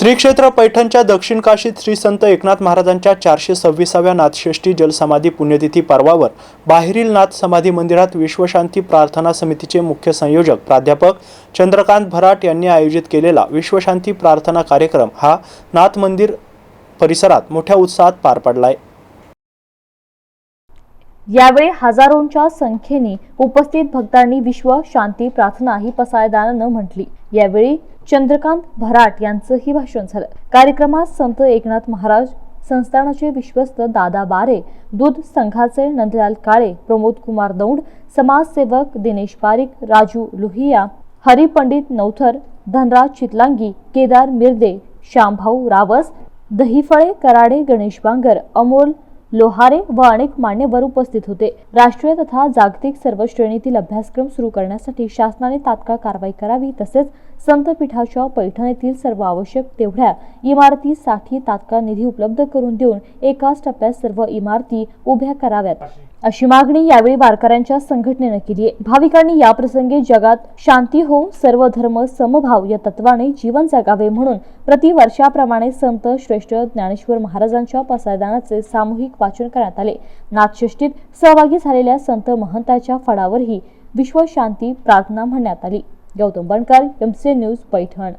श्री क्षेत्र पैठणच्या दक्षिण काशीत श्री संत एकनाथ महाराजांच्या चारशे सव्वीसाव्या नाथषष्ठी जलसमाधी पुण्यतिथी पर्वावर बाहेरील नाथ समाधी मंदिरात विश्वशांती प्रार्थना समितीचे मुख्य संयोजक प्राध्यापक चंद्रकांत भराट यांनी आयोजित केलेला विश्वशांती प्रार्थना कार्यक्रम हा नाथ मंदिर परिसरात मोठ्या उत्साहात पार पडलाय. यावेळी हजारोंच्या संख्येने उपस्थित भक्तांनी विश्व शांती प्रार्थना ही पसायदानानं म्हटली. यावेळी चंद्रकांत भराट यांचंही भाषण झालं. कार्यक्रमात संत एकनाथ महाराज संस्थानाचे विश्वस्त दादा बारे दूध संघाचे नंदलाल काळे प्रमोद कुमार दौंड समाजसेवक दिनेश पारिक राजू लोहिया हरिपंडित नौथर धनराज चितलांगी केदार मिर्दे श्यामभाऊ रावस दहीफळे कराडे गणेश बांगर अमोल लोहारे व अनेक मान्यवर उपस्थित होते. राष्ट्रीय तथा जागतिक सर्व श्रेणीतील अभ्यासक्रम सुरू करण्यासाठी शासनाने तात्काळ कारवाई करावी तसेच संतपीठाच्या पैठण येथील सर्व आवश्यक तेवढ्या इमारतीसाठी तात्काळ निधी उपलब्ध करून देऊन एकाच टप्प्यात सर्व इमारती उभ्या कराव्यात. अशी मागणी यावेळी वारकऱ्यांच्या संघटनेनं केली आहे. भाविकांनी या प्रसंगी जगात शांती हो सर्व धर्म समभाव या तत्वाने जीवन जगावे म्हणून प्रतिवर्षाप्रमाणे संत श्रेष्ठ ज्ञानेश्वर महाराजांच्या पसायदानाचे सामूहिक वाचन करण्यात आले. नाथषष्टीत सहभागी झालेल्या संत महंताच्या फळावरही विश्वशांती प्रार्थना म्हणण्यात आली. Gautam Bankar MC news Paithan.